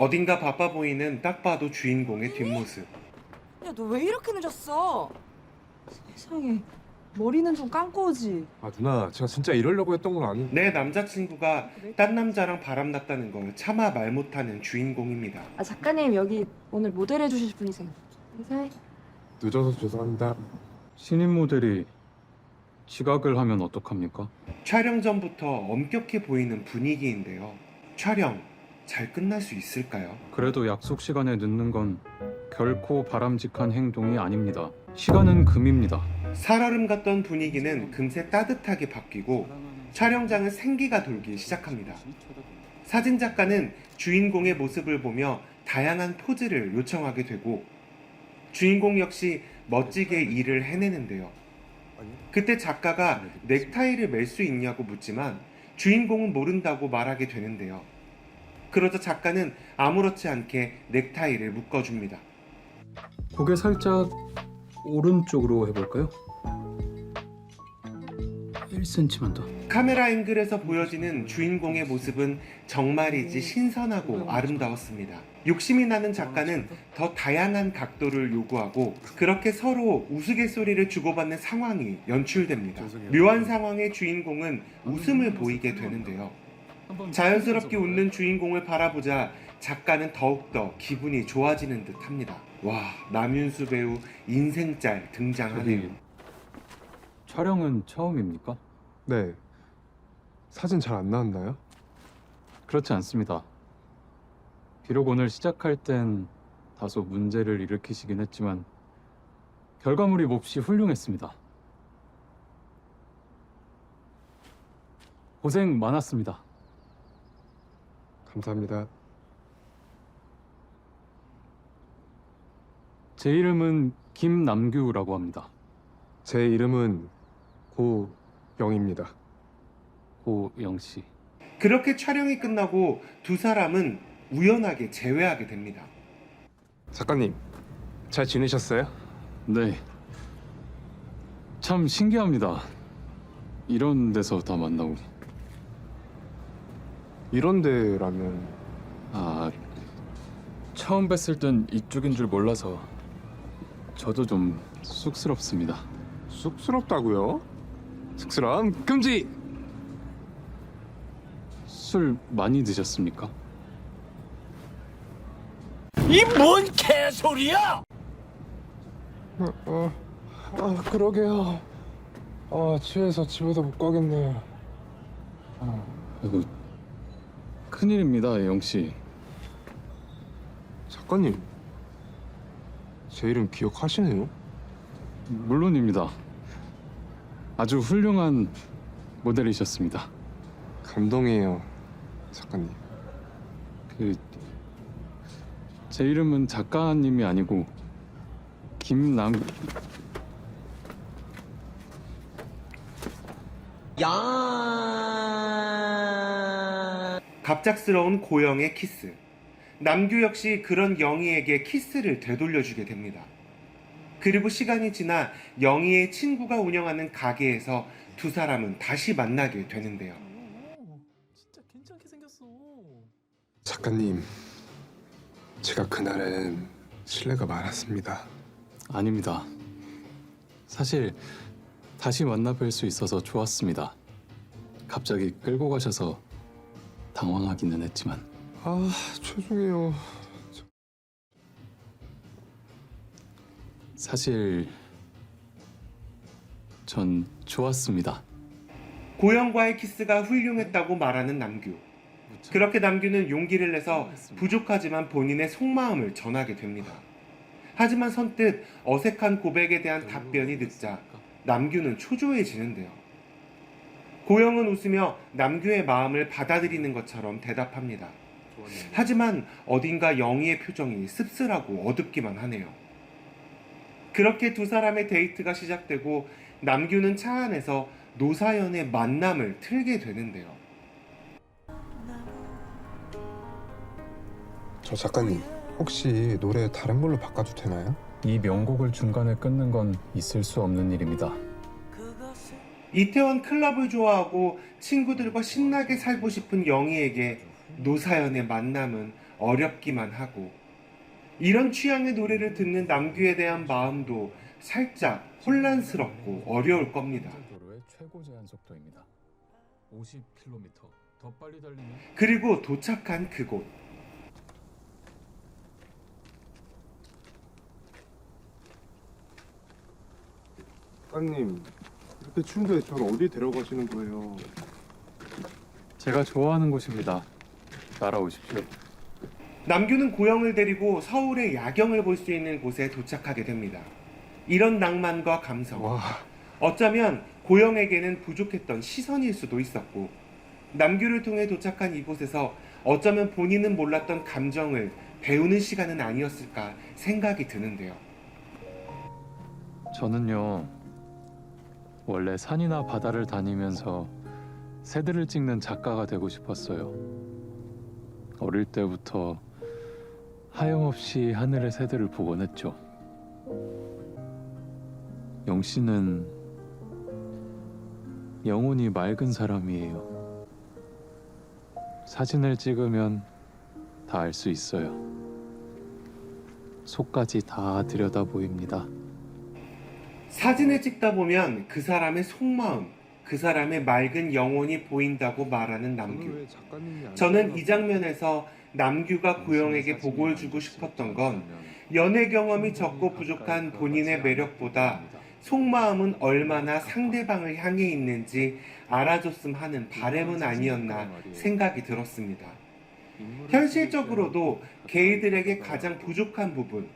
어딘가 바빠 보이는 딱 봐도 주인공의 뒷모습. 야 너 왜 이렇게 늦었어? 세상에 머리는 좀 감고 오지. 아 누나 제가 진짜 이러려고 했던 건 아니. 내 남자친구가 딴 남자랑 바람났다는 걸 차마 말 못하는 주인공입니다. 아 작가님 여기 오늘 모델 해주실 분이세요. 인사해. 늦어서 죄송합니다. 신인 모델이 지각을 하면 어떡합니까? 촬영 전부터 엄격해 보이는 분위기인데요. 촬영 잘 끝날 수 있을까요? 그래도 약속 시간에 늦는 건 결코 바람직한 행동이 아닙니다. 시간은 금입니다. 살얼음 같던 분위기는 금세 따뜻하게 바뀌고 촬영장은 생기가 돌기 시작합니다. 사진 작가는 주인공의 모습을 보며 다양한 포즈를 요청하게 되고 주인공 역시 멋지게 일을 해내는데요. 그때 작가가 넥타이를 멜 수 있냐고 묻지만 주인공은 모른다고 말하게 되는데요. 그러자 작가는 아무렇지 않게 넥타이를 묶어줍니다. 고개 살짝 오른쪽으로 해볼까요? 1cm만 더. 카메라 앵글에서 보여지는 주인공의 모습은 정말이지 신선하고 아름다웠습니다. 욕심이 나는 작가는 더 다양한 각도를 요구하고 그렇게 서로 우스갯소리를 주고받는 상황이 연출됩니다. 묘한 상황의 주인공은 웃음을 보이게 되는데요. 자연스럽게 웃는 주인공을 바라보자 작가는 더욱더 기분이 좋아지는 듯 합니다. 와, 남윤수 배우 인생짤 등장하네요. 저기 촬영은 처음입니까? 네. 사진 잘 안 나왔나요? 그렇지 않습니다. 비록 오늘 시작할 땐 다소 문제를 일으키시긴 했지만 결과물이 몹시 훌륭했습니다. 고생 많았습니다. 감사합니다. 제 이름은 김남규라고 합니다. 제 이름은 고영입니다. 고영 씨. 그렇게 촬영이 끝나고 두 사람은 우연하게 재회하게 됩니다. 작가님 잘 지내셨어요? 네. 참 신기합니다. 이런 데서 다 만나고. 이런 데라면 아, 처음 뵀을 땐 이쪽인 줄 몰라서 저도 좀 쑥스럽습니다. 쑥스럽다고요? 쑥스러움 금지. 술 많이 드셨습니까? 이 뭔 개소리야! 어, 어, 아 그러게요. 아 취해서 집에도 못 가겠네요. 아이고, 큰일입니다, 영 씨. 작가님 제 이름 기억하시네요? 물론입니다. 아주 훌륭한 모델이셨습니다. 감동이에요, 작가님. 그, 제 이름은 작가님이 아니고 김남 갑작스러운 고영의 키스. 남규 역시 그런 영희에게 키스를 되돌려주게 됩니다. 그리고 시간이 지나 영희의 친구가 운영하는 가게에서 두 사람은 다시 만나게 되는데요. 진짜 괜찮게 생겼어. 작가님, 제가 그날은 실례가 많았습니다. 아닙니다. 사실 다시 만나 뵐 수 있어서 좋았습니다. 갑자기 끌고 가셔서 당황하기는 했지만 아, 죄송해요. 사실 전 좋았습니다. 고영과의 키스가 훌륭했다고 말하는 남규. 그렇게 남규는 용기를 내서 부족하지만 본인의 속마음을 전하게 됩니다. 하지만 선뜻 어색한 고백에 대한 답변이 늦자 남규는 초조해지는데요. 고영은 웃으며 남규의 마음을 받아들이는 것처럼 대답합니다. 하지만 어딘가 영희의 표정이 씁쓸하고 어둡기만 하네요. 그렇게 두 사람의 데이트가 시작되고 남규는 차 안에서 노사연의 만남을 틀게 되는데요. 저 작가님, 혹시 노래 다른 걸로 바꿔도 되나요? 이 명곡을 중간에 끊는 건 있을 수 없는 일입니다. 이태원 클럽을 좋아하고 친구들과 신나게 살고 싶은 영희에게 노사연의 만남은 어렵기만 하고 이런 취향의 노래를 듣는 남규에 대한 마음도 살짝 혼란스럽고 어려울 겁니다. 도로의 최고 제한 속도입니다. 50km. 더 빨리 달리면 그리고 도착한 그곳. 작가님 이렇게 추운데 저를 어디 데려가시는 거예요? 제가 좋아하는 곳입니다. 따라오십시오. 남규는 고영을 데리고 서울의 야경을 볼 수 있는 곳에 도착하게 됩니다. 이런 낭만과 감성. 와 어쩌면 고영에게는 부족했던 시선일 수도 있었고 남규를 통해 도착한 이곳에서 어쩌면 본인은 몰랐던 감정을 배우는 시간은 아니었을까 생각이 드는데요. 저는요 원래 산이나 바다를 다니면서 새들을 찍는 작가가 되고 싶었어요. 어릴 때부터 하염없이 하늘의 새들을 보곤 했죠. 영 씨는 영혼이 맑은 사람이에요. 사진을 찍으면 다 알 수 있어요. 속까지 다 들여다 보입니다. 사진을 찍다 보면 그 사람의 속마음, 그 사람의 맑은 영혼이 보인다고 말하는 남규. 저는 이 장면에서 남규가 고영에게 보고를 주고 싶었던 건 연애 경험이 적고 부족한 본인의 매력보다 속마음은 얼마나 상대방을 향해 있는지 알아줬음 하는 바램은 아니었나 생각이 들었습니다. 현실적으로도 게이들에게 가장 부족한 부분,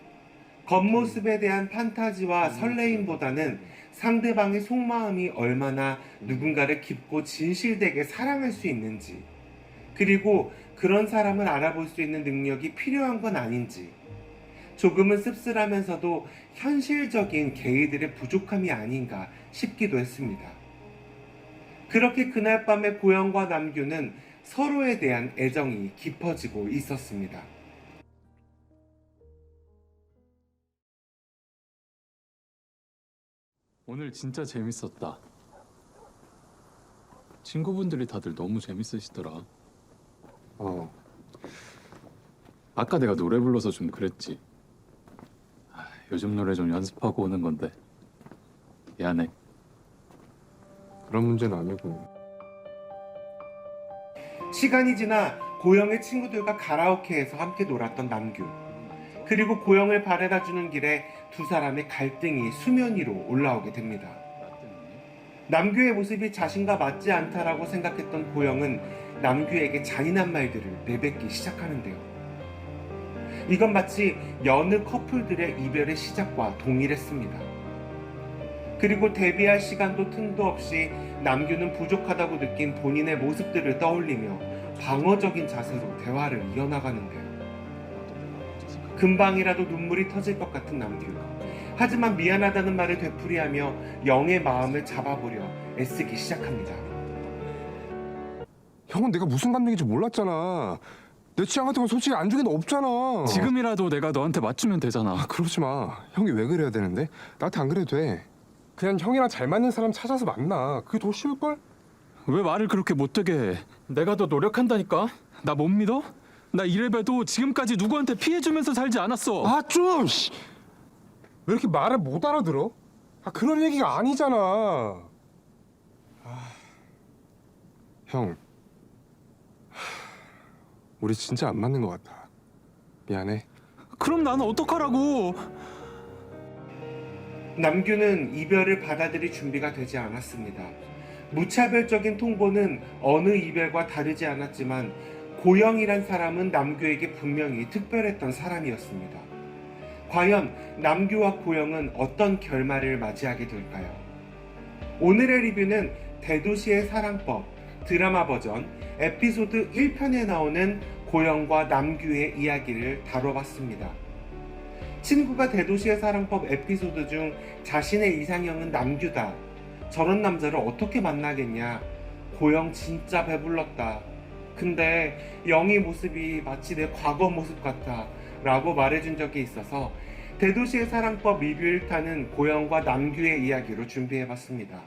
겉모습에 대한 판타지와 설레임보다는 상대방의 속마음이 얼마나 누군가를 깊고 진실되게 사랑할 수 있는지, 그리고 그런 사람을 알아볼 수 있는 능력이 필요한 건 아닌지, 조금은 씁쓸하면서도 현실적인 게이들의 부족함이 아닌가 싶기도 했습니다. 그렇게 그날 밤에 고영과 남규는 서로에 대한 애정이 깊어지고 있었습니다. 오늘 진짜 재밌었다. 친구분들이 다들 너무 재밌으시더라. 어 아까 내가 노래 불러서 좀 그랬지. 아, 요즘 노래 좀 연습하고 오는 건데. 미안해. 그런 문제는 아니고 시간이 지나 고영의 친구들과 가라오케에서 함께 놀았던 남규. 그리고 고영을 바래다 주는 길에 두 사람의 갈등이 수면 위로 올라오게 됩니다. 남규의 모습이 자신과 맞지 않다라고 생각했던 고영은 남규에게 잔인한 말들을 내뱉기 시작하는데요. 이건 마치 여느 커플들의 이별의 시작과 동일했습니다. 그리고 데뷔할 시간도 틈도 없이 남규는 부족하다고 느낀 본인의 모습들을 떠올리며 방어적인 자세로 대화를 이어나가는데요. 금방이라도 눈물이 터질 것 같은 남규. 하지만 미안하다는 말을 되풀이하며 영의 마음을 잡아보려 애쓰기 시작합니다. 형은 내가 무슨 감정인지 몰랐잖아 내 취향 같은 건 솔직히 안 중에도 없잖아 지금이라도 내가 너한테 맞추면 되잖아. 아, 그러지 마 형이 왜 그래야 되는데 나한테 안 그래도 돼 그냥 형이랑 잘 맞는 사람 찾아서 만나 그게 더 쉬울 걸? 왜 말을 그렇게 못되게 해? 내가 더 노력한다니까. 나 못 믿어? 나 이래봬도 지금까지 누구한테 피해주면서 살지 않았어. 아 좀! 씨. 왜 이렇게 말을 못 알아들어? 아 그런 얘기가 아니잖아 아... 형 하, 우리 진짜 안 맞는 것 같아 미안해 그럼 나는 어떡하라고? 남규는 이별을 받아들일 준비가 되지 않았습니다. 무차별적인 통보는 어느 이별과 다르지 않았지만 고영이란 사람은 남규에게 분명히 특별했던 사람이었습니다. 과연 남규와 고영은 어떤 결말을 맞이하게 될까요? 오늘의 리뷰는 대도시의 사랑법 드라마 버전 에피소드 1편에 나오는 고영과 남규의 이야기를 다뤄봤습니다. 친구가 대도시의 사랑법 에피소드 중 자신의 이상형은 남규다. 저런 남자를 어떻게 만나겠냐. 고영 진짜 배불렀다. 근데 영희 모습이 마치 내 과거 모습 같아. 라고 말해준 적이 있어서 대도시의 사랑법 리뷰 1탄은 고영과 남규의 이야기로 준비해봤습니다.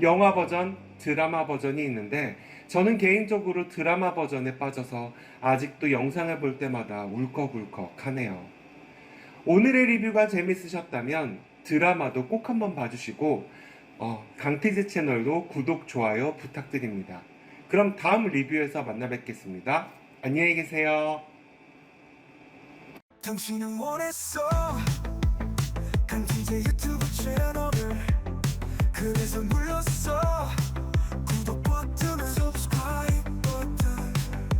영화 버전, 드라마 버전이 있는데 저는 개인적으로 드라마 버전에 빠져서 아직도 영상을 볼 때마다 울컥울컥 하네요. 오늘의 리뷰가 재밌으셨다면 드라마도 꼭 한번 봐주시고 어, 강티즈 채널도 구독, 좋아요 부탁드립니다. 그럼 다음 리뷰에서 만나 뵙겠습니다. 안녕히 계세요. 당신은 원했어. 강티제 유튜브 채널을 그래서 눌렀어. 구독 버튼을 subscribe 버튼.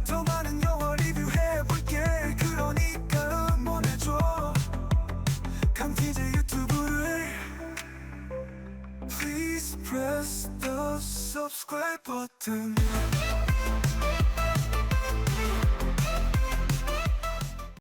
더 많은 영화 리뷰해볼게. 그러니까 응원해줘. 강티제 유튜브를 Please press the subscribe button